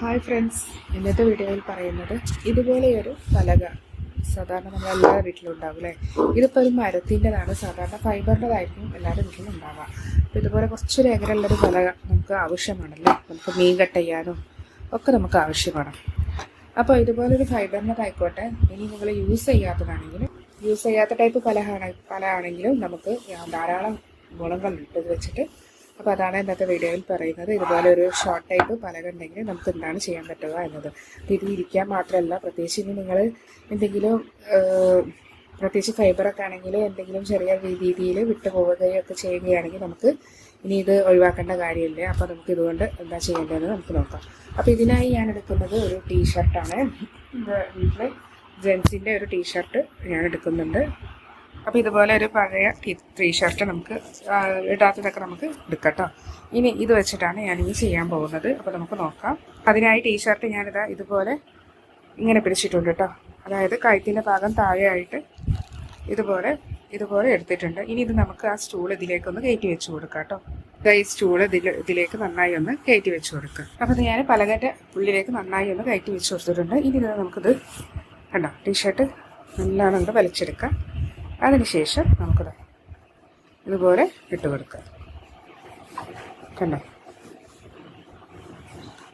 Hi friends. ഇന്നത്തെ വീഡിയോയിൽ പറയുന്നത് ഇതുപോലെയൊരു പലക സാധാരണ നമ്മൾ എല്ലാവരുടെ വീട്ടിലും ഉണ്ടാവും അല്ലേ? ഇതിപ്പോൾ ഒരു മരത്തിന്റെതാണ്. സാധാരണ ഫൈബറിന്റെതായിരിക്കും എല്ലാവരുടെ വീട്ടിലും ഉണ്ടാവുക. അപ്പോൾ ഇതുപോലെ കുറച്ച് ഏകരമുള്ളൊരു പലക നമുക്ക് ആവശ്യമാണല്ലോ. നമുക്ക് മീൻ കട്ട് ചെയ്യാനും ഒക്കെ നമുക്ക് ആവശ്യമാണ്. അപ്പോൾ ഇതുപോലൊരു ഫൈബറിന്റെതായിക്കോട്ടെ. ഇനി നിങ്ങൾ യൂസ് ചെയ്യാത്തതാണെങ്കിൽ യൂസ് ചെയ്യാത്ത ടൈപ്പ് പല ആണെങ്കിലും നമുക്ക് ധാരാളം ഗുണങ്ങളുണ്ട്. ഇത് വെച്ചിട്ട് അപ്പോൾ അതാണ് ഇന്നത്തെ വീഡിയോയിൽ പറയുന്നത്. ഇതുപോലെ ഒരു ഷോർട്ട് ടൈപ്പ് പലകുണ്ടെങ്കിൽ നമുക്ക് എന്താണ് ചെയ്യാൻ പറ്റുക എന്നത്. അപ്പോൾ ഇത് ഇരിക്കാൻ മാത്രമല്ല പ്രത്യേകിച്ച് ഇനി നിങ്ങൾ എന്തെങ്കിലും പ്രത്യേകിച്ച് ഫൈബറൊക്കെ ആണെങ്കിൽ എന്തെങ്കിലും ചെറിയ രീതിയിൽ വിട്ടു പോവുകയോ ഒക്കെ ചെയ്യുകയാണെങ്കിൽ നമുക്ക് ഇനി ഇത് ഒഴിവാക്കേണ്ട കാര്യമില്ല. അപ്പോൾ നമുക്ക് ഇതുകൊണ്ട് എന്താ ചെയ്യേണ്ടതെന്ന് നമുക്ക് നോക്കാം. അപ്പോൾ ഇതിനായി ഞാൻ എടുക്കുന്നത് ഒരു ടീഷർട്ടാണ് വീട്ടിൽ ജെൻസിന്റെ ഒരു ടീഷർട്ട് ഞാൻ എടുക്കുന്നുണ്ട്. അപ്പോൾ ഇതുപോലെ ഒരു പഴയ ത്രീ ടീഷർട്ട് നമുക്ക് ഇടാത്തതൊക്കെ നമുക്ക് എടുക്കട്ടോ. ഇനി ഇത് വെച്ചിട്ടാണ് ഞാൻ ഇനി ചെയ്യാൻ പോകുന്നത്. അപ്പോൾ നമുക്ക് നോക്കാം. അതിനായി ടീ ഷർട്ട് ഞാനിതാ ഇതുപോലെ ഇങ്ങനെ പിടിച്ചിട്ടുണ്ട് കേട്ടോ അതായത് കഴുത്തിന്റെ ഭാഗം താഴെയായിട്ട് ഇതുപോലെ ഇതുപോലെ എടുത്തിട്ടുണ്ട്. ഇനി ഇത് നമുക്ക് ആ സ്റ്റൂൾ ഇതിലേക്കൊന്ന് കയറ്റി വെച്ച് കൊടുക്കാം കേട്ടോ ഈ സ്റ്റൂൾ ഇതിൽ ഇതിലേക്ക് നന്നായി ഒന്ന് കയറ്റി വെച്ച് കൊടുക്കുക അപ്പോൾ ഞാൻ പലകന്റെ ഉള്ളിലേക്ക് നന്നായി ഒന്ന് കയറ്റി വെച്ച് കൊടുത്തിട്ടുണ്ട്. ഇനി ഇത് നമുക്കിത് കണ്ടോ ടീഷർട്ട് നല്ലോണം അങ്ങോട്ട് വലിച്ചെടുക്കാം. അതിനുശേഷം നമുക്ക് ഇതുപോലെ ഇട്ട് കൊടുക്കാം. കണ്ടോ?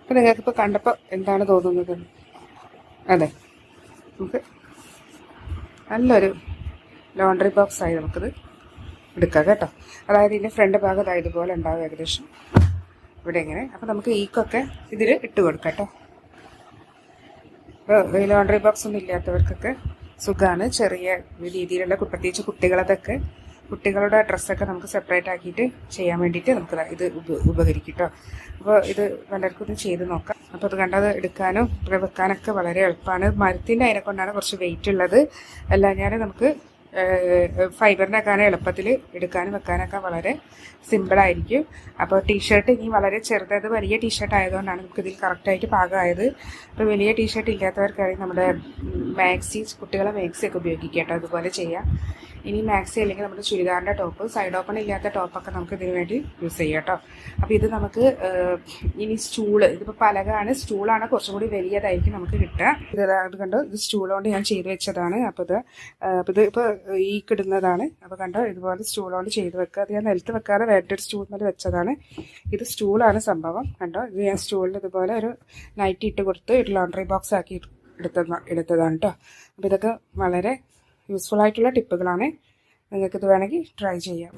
അപ്പം നിങ്ങൾക്കിപ്പോൾ കണ്ടപ്പോൾ എന്താണ് തോന്നുന്നത്? അതെ. നമുക്ക് നല്ലൊരു ലോണ്ടറി ബോക്സ് ആയി നമുക്കിത് എടുക്കാം കേട്ടോ. അതായത് ഇതിന്റെ ഫ്രണ്ട് ഭാഗം അതായത് ഇതുപോലെ ഉണ്ടാവും ഏകദേശം. ഇവിടെ ഇങ്ങനെ. അപ്പോൾ നമുക്ക് ഈക്കൊക്കെ ഇതിൽ ഇട്ട് കൊടുക്കാം കേട്ടോ. ഇപ്പോൾ ലോണ്ടറി ബോക്സ് ഒന്നും ഇല്ലാത്തവർക്കൊക്കെ സുഖമാണ് ചെറിയ രീതിയിലുള്ള പ്രത്യേകിച്ച് കുട്ടികളതൊക്കെ കുട്ടികളുടെ ഡ്രസ്സൊക്കെ നമുക്ക് സെപ്പറേറ്റ് ആക്കിയിട്ട് ചെയ്യാൻ വേണ്ടിയിട്ട് നമുക്ക് ഇത് ഉപ ഉപകരിക്കും കേട്ടോ അപ്പോൾ ഇത് പലർക്കും ഒന്ന് ചെയ്ത് നോക്കാം. അപ്പോൾ അത് കണ്ടത് എടുക്കാനും വെക്കാനൊക്കെ വളരെ എളുപ്പമാണ്. മരത്തിന്റെ അതിനെ കൊണ്ടാണ് കുറച്ച് വെയിറ്റ് ഉള്ളത്. അല്ല ഞാൻ നമുക്ക് ഫൈബറിന്റെ ഒക്കെ എളുപ്പത്തിൽ എടുക്കാനും വെക്കാനൊക്കെ വളരെ സിമ്പിളായിരിക്കും അപ്പോൾ ടീഷർട്ട് ഇനി വളരെ ചെറുതായത് വലിയ ടീഷർട്ട് ആയതുകൊണ്ടാണ് നമുക്ക് ഇതിൽ കറക്റ്റായിട്ട് പാകമായത്. അപ്പോൾ വലിയ ടീഷർട്ട് ഇല്ലാത്തവർക്കാണെങ്കിൽ നമ്മുടെ മാക്സി കുട്ടികളെ മാക്സി ഒക്കെ ഉപയോഗിക്കാം കേട്ടോ. അതുപോലെ ചെയ്യാം. ഇനി മാക്സി അല്ലെങ്കിൽ നമ്മുടെ ചുരിദാറിന്റെ ടോപ്പ് സൈഡ് ഓപ്പൺ ഇല്ലാത്ത ടോപ്പൊക്കെ നമുക്ക് ഇതിന് വേണ്ടി യൂസ് ചെയ്യാം കേട്ടോ അപ്പോൾ ഇത് നമുക്ക് ഇനി സ്റ്റൂൾ ഇതിപ്പോൾ പലകാണ്. സ്റ്റൂളാണ് കുറച്ചും കൂടി വലിയതായിരിക്കും നമുക്ക് കിട്ടുക. ഇത് കണ്ടോ? ഇത് സ്റ്റൂൾ കൊണ്ട് ഞാൻ ചെയ്ത് വെച്ചതാണ്. അപ്പോൾ ഇത് അപ്പോൾ ഇത് ഇപ്പോൾ ഈ കിടുന്നതാണ്. അപ്പോൾ കണ്ടോ? ഇതുപോലെ സ്റ്റൂൾ കൊണ്ട് ചെയ്ത് വെക്കുക. അത് ഞാൻ നിലത്ത് വെക്കാതെ വേറൊരു സ്റ്റൂൾ മേലെ വെച്ചതാണ്. ഇത് സ്റ്റൂളാണ് സംഭവം. കണ്ടോ? ഇത് ഞാൻ സ്റ്റൂളിൽ ഇതുപോലെ ഒരു നൈറ്റ് ഇട്ട് കൊടുത്ത് ഒരു ലോണ്ടറി ബോക്സ് ആക്കി എടുത്ത എടുത്തതാണ് കേട്ടോ അപ്പോൾ ഇതൊക്കെ വളരെ യൂസ്ഫുൾ ആയിട്ടുള്ള ടിപ്പുകളാണ്. നിങ്ങൾക്കിത് വേണമെങ്കിൽ ട്രൈ ചെയ്യാം.